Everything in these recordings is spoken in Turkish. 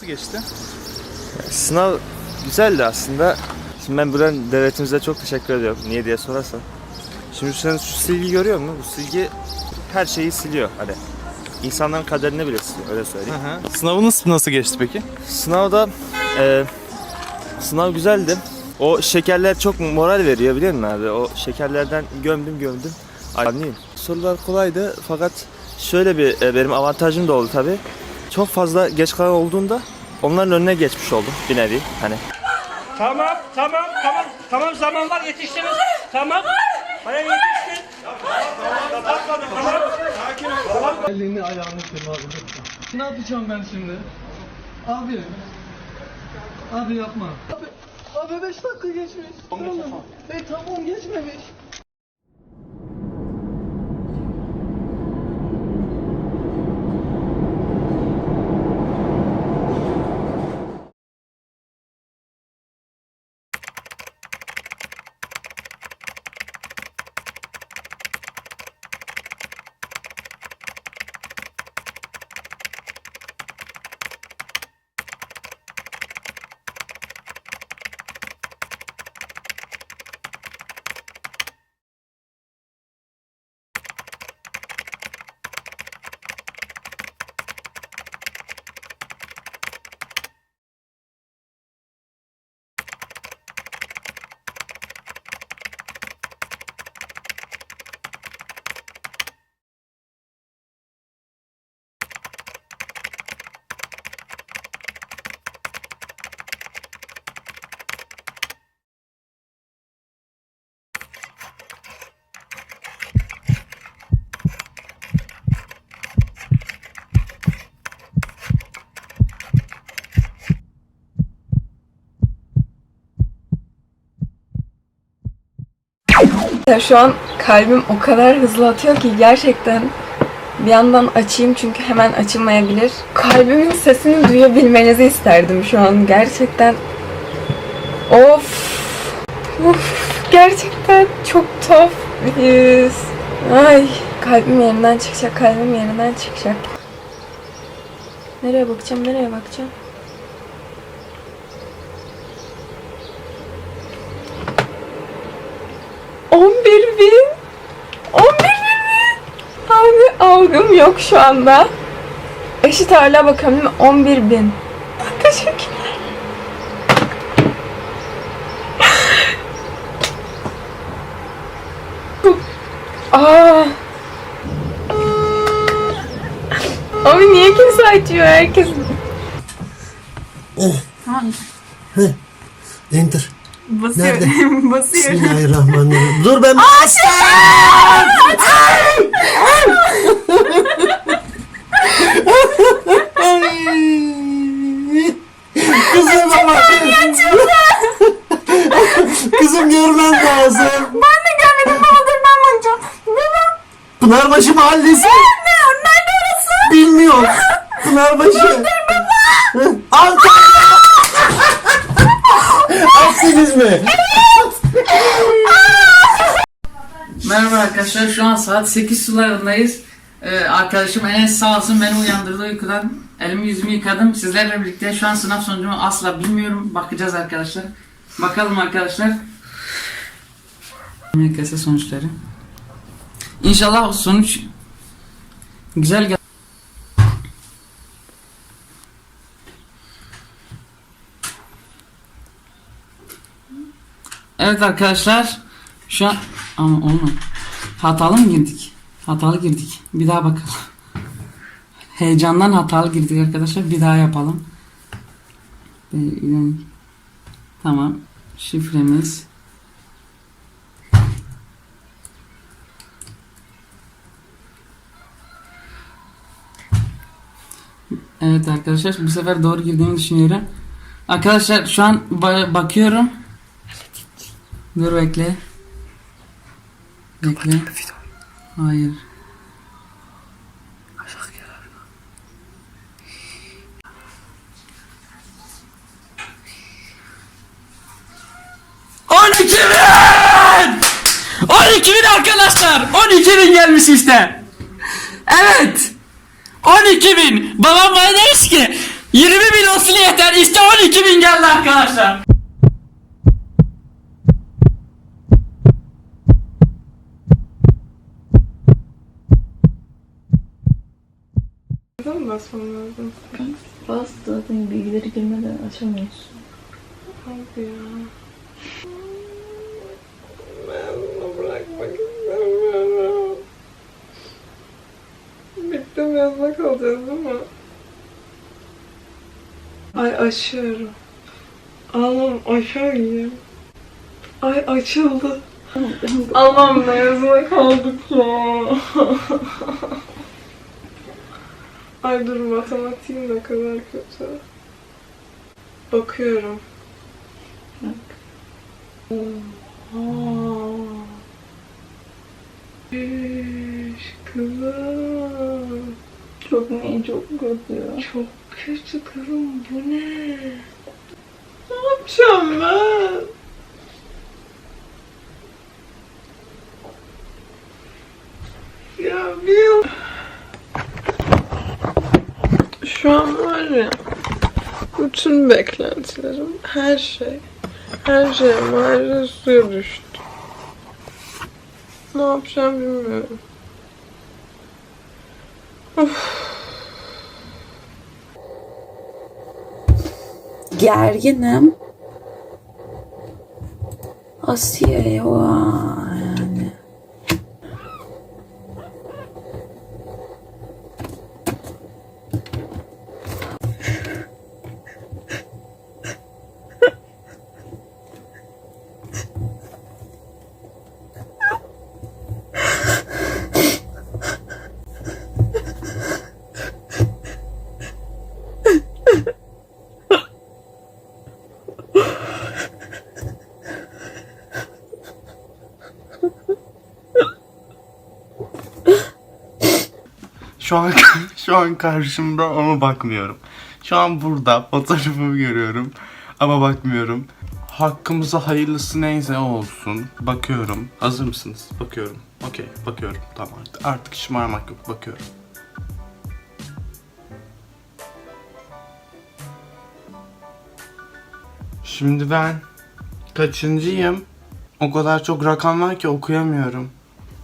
nasıl geçti? Sınav güzeldi aslında. Şimdi ben buradan devletimize çok teşekkür ediyorum. Niye diye sorarsan. Şimdi sen şu silgi görüyor musun? Bu silgi her şeyi siliyor. Hani insanların kaderini bile siliyor. Öyle söyleyeyim. Sınavınız nasıl geçti peki? Sınavda e, sınav güzeldi. O şekerler çok moral veriyor biliyor musun abi? O şekerlerden gömdüm gömdüm. Anlayayım. Sorular kolaydı fakat şöyle bir e, benim avantajım da oldu tabi. Çok fazla geç kalan olduğunda onların önüne geçmiş oldum bir nevi. Hani Tamam, tamam, tamam. Tamam zaman var yetiştiniz. Tamam. Baya yetiştin. Elini ayağını kırmazdı. Ne yapacağım ben şimdi? Abi. Abi yapma. Abi, abi 5 dakika geçmiş. Tamam. E tamam geçmemiş. Ya Şu an kalbim o kadar hızlı atıyor ki gerçekten bir yandan açayım çünkü hemen açılmayabilir. Kalbimin sesini duyabilmenizi isterdim şu an gerçekten. Of. Of. Gerçekten çok tuhaf bir. Ay. Kalbim yerinden çıkacak, kalbim yerinden çıkacak. Nereye bakacağım, nereye bakacağım? On bir bin. On bir bin mi? Abi algım yok şu anda. Eşit ağırlığa bakıyorum değil mi? On bir bin. Teşekkürler. Aa. Abi niye kimse açıyor herkes? Enter. Basıyor. Basıyor. Bismillahirrahmanirrahim. Dur ben Kızım ama. Kızım görmen lazım. Ben de görmedim baba dur ben bakacağım. Baba. Pınarbaşı mahallesi. Ne? Nerede orası? Bilmiyorum. Pınarbaşı. Dur baba. Antalya. Aksiniz mi? Merhaba arkadaşlar şu an saat 8 sularındayız. Ee, arkadaşım Enes sağ olsun beni uyandırdı uykudan. Elimi yüzümü yıkadım. Sizlerle birlikte şu an sınav sonucumu asla bilmiyorum. Bakacağız arkadaşlar. Bakalım arkadaşlar. MKS sonuçları. İnşallah sonuç güzel gel. Evet arkadaşlar. Şu an ama olmadı. Hatalı mı girdik? Hatalı girdik. Bir daha bakalım. Heyecandan hatalı girdik arkadaşlar. Bir daha yapalım. Tamam. Şifremiz. Evet arkadaşlar bu sefer doğru girdiğimi düşünüyorum. Arkadaşlar şu an ba- bakıyorum. Dur bekle. Bekle. Hayır. On iki bin! On iki bin arkadaşlar! On iki bin gelmiş işte! Evet! On iki bin! Babam bana demiş ki 20 bin olsun yeter. İşte 12 bin geldi arkadaşlar. Neden basmam lazım? Bas zaten bilgileri girmeden açamıyorsun. Hadi ya. Ben bunu bırakmak istemiyorum. Bittim yazma kalacağız değil mi? Ay açıyorum. Allah'ım aşağıyım. Ay açıldı. Ne yazma kaldık ya. Ay dur matematiğim ne kadar kötü. Bakıyorum. Oha. Üş, kızım. Çok ne çok kötü. Çok kötü kızım bu ne? Ne yapacağım ben? Ya bir şu an var ya bütün beklentilerim, her şey, her şey maalesef suya düştü. Ne yapacağım bilmiyorum. gerginim. Asiye'ye o Şu an şu an karşımda ama bakmıyorum. Şu an burada fotoğrafımı görüyorum ama bakmıyorum. Hakkımıza hayırlısı neyse olsun. Bakıyorum. Hazır mısınız? Bakıyorum. Okey, bakıyorum. Tamam artık. Artık şımarmak yok. Bakıyorum. Şimdi ben kaçıncıyım? O kadar çok rakam var ki okuyamıyorum.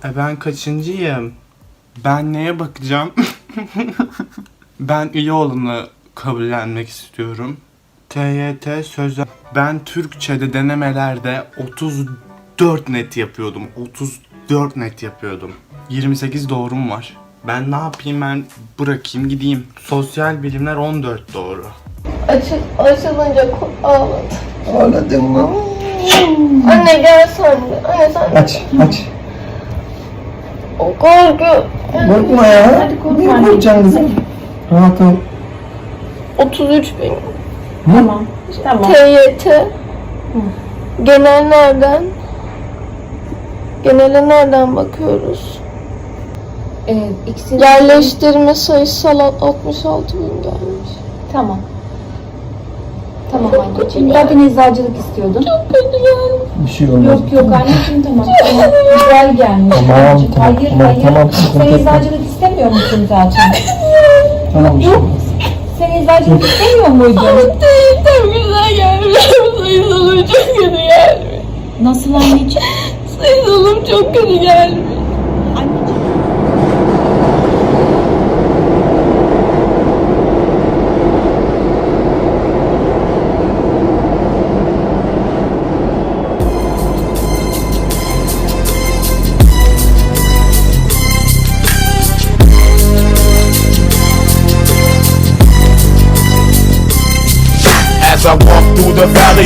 E ben kaçıncıyım? Ben neye bakacağım? ben üye kabullenmek istiyorum. TYT sözel. Ben Türkçe'de denemelerde 34 net yapıyordum. 34 net yapıyordum. 28 doğrum var. Ben ne yapayım ben bırakayım gideyim. Sosyal bilimler 14 doğru. Açıl, açılınca ağladı. Ağladın mı? Anne gel sen de. Anne sen de. Aç, aç. O korku. Korkma ya. Niye korkacaksın kızım? Rahat ol. 33 bin. Tamam. TYT. Genel nereden? Genele nereden bakıyoruz? Ee, ikisi Yerleştirme sayısal 66 bin gelmiş. Tamam. Tamam anneciğim. Zaten eczacılık istiyordun. Çok kötü gelmiş. Bir şey olmaz. Yok yok anneciğim tamam. tamam. Güzel gelmiş. Tamam, anneciğim. tamam, hayır tamam, hayır. tamam, Sen yok. eczacılık istemiyor musun zaten? Tamam bir şey olmaz. Sen eczacılık istemiyor muydun? TYT güzel gelmiş. Sayısalım çok kötü gelmiş. Nasıl anneciğim? Sayısalım çok kötü gelmiş.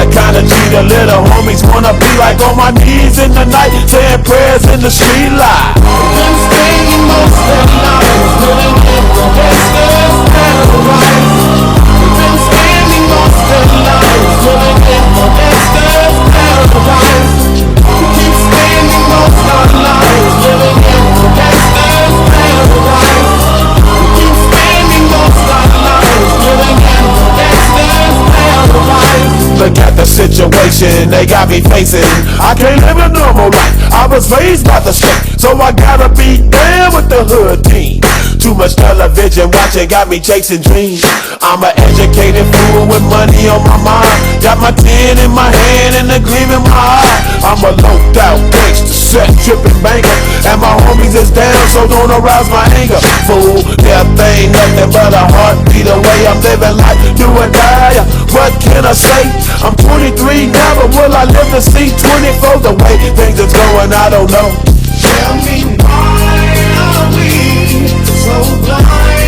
The kind of G the little homies wanna be like on my knees in the night, saying prayers in the street light. Been staying most situation they got me facing. I can't live a normal life. I was raised by the street, so I gotta be down with the hood team. Too much television watching got me chasing dreams. I'm an educated fool with money on my mind. Got my tin in my hand and a gleam in my eye. I'm a loped out gangster, set tripping banker. And my so don't arouse my anger. Fool, death ain't nothing but a heartbeat away. I'm living life, do or die. What can I say? I'm 23 now, but will I live to see 24? The way things are going, I don't know. Tell me why are we so blind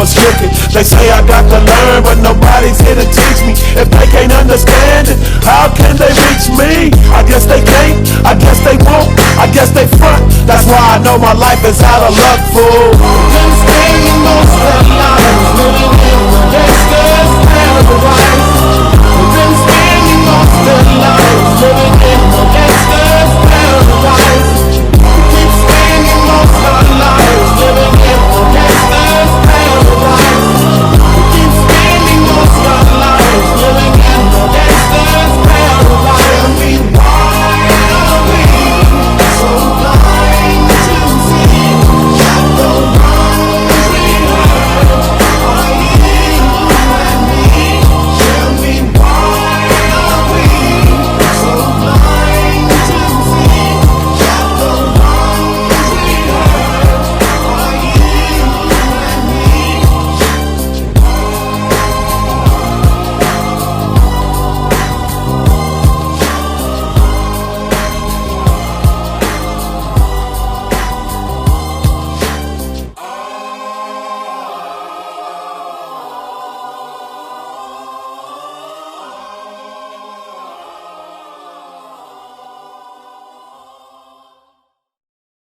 What's cooking. They say I got to learn, but nobody's here to teach me. If they can't understand it, how can they reach me? I guess they can't, I guess they won't, I guess they front. That's why I know my life is out of luck, fool.